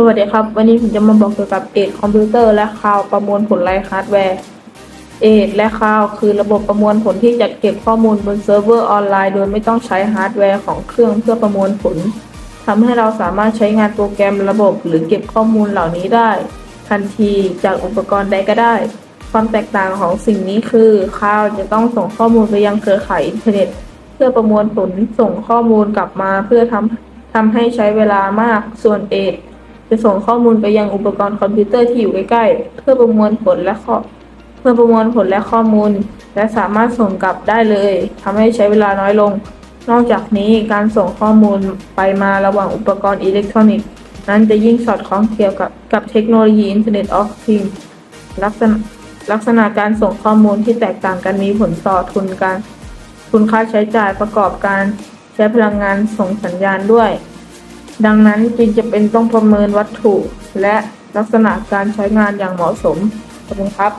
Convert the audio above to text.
สวัสดีครับ วันนี้ผมจะมาบอกเกี่ยวกับเอทคอมพิวเตอร์และคลาวประมวลผลไร้ฮาร์ดแวร์เอทและคลาวคือระบบประมวลผลที่จัดเก็บข้อมูลบนเซิร์ฟเวอร์ออนไลน์ โดยไม่ต้องใช้ฮาร์ดแวร์ของเครื่องเพื่อประมวลผลทำให้เราสามารถใช้งานโปรแกรมระบบหรือเก็บข้อมูลเหล่านี้ได้ ทันทีจากอุปกรณ์ใดก็ได้ ความแตกต่างของสิ่งนี้คือคลาวจะต้องส่งข้อมูลไปยังเครือข่ายอินเทอร์เน็ต เพื่อประมวลผลส่งข้อมูลกลับมา เพื่อทำทำให้ใช้เวลามากส่วนเอท จะส่งข้อมูลไปยังอุปกรณ์คอมพิวเตอร์ที่อยู่ใกล้ๆ เพื่อประมวลผลและข้อ เพื่อประมวลผลและข้อมูล และสามารถส่งกลับได้เลยทำให้ใช้เวลาน้อยลง นอกจากนี้การส่งข้อมูลไปมาระหว่างอุปกรณ์อิเล็กทรอนิกส์นั้นจะยิ่งสอดคล้องเกี่ยวกับกับเทคโนโลยี Internet of Things ลักษณะลักษณะการส่งข้อมูลที่แตกต่างกันมีผลต่อทุนการ ทุนค่าใช้จ่ายประกอบการใช้พลังงานส่งสัญญาณด้วย ดังนั้นจึงจะเป็นต้องประเมินวัตถุและลักษณะการใช้งานอย่างเหมาะสมขอบคุณครับ